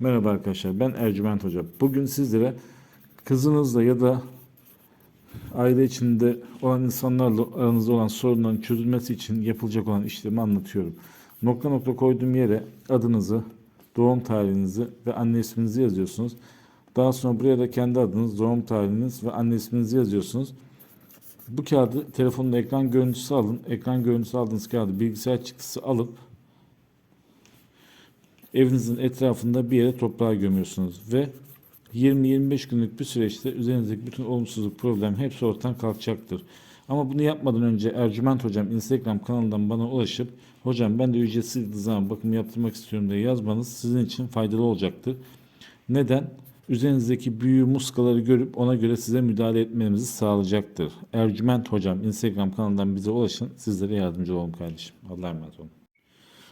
Merhaba arkadaşlar ben Ercüment Hoca. Bugün sizlere kızınızla ya da aile içinde olan insanlarla aranızda olan sorunların çözülmesi için yapılacak olan işlemi anlatıyorum. Nokta nokta koyduğum yere adınızı, doğum tarihinizi ve anne isminizi yazıyorsunuz. Daha sonra buraya da kendi adınız, doğum tarihiniz ve anne isminizi yazıyorsunuz. Bu kağıdı telefonun ekran görüntüsü alın. Ekran görüntüsü aldığınız kağıdı bilgisayar çıktısı alıp evinizin etrafında bir yere toprağa gömüyorsunuz ve 20-25 günlük bir süreçte üzerinizdeki bütün olumsuzluk, problem hepsi ortadan kalkacaktır. Ama bunu yapmadan önce Ercüment Hocam Instagram kanalından bana ulaşıp hocam ben de ücretsiz zaman bakım yaptırmak istiyorum diye yazmanız sizin için faydalı olacaktır. Neden? Üzerinizdeki büyü muskaları görüp ona göre size müdahale etmemizi sağlayacaktır. Ercüment Hocam Instagram kanalından bize ulaşın. Sizlere yardımcı olalım kardeşim. Allah'a emanet olun.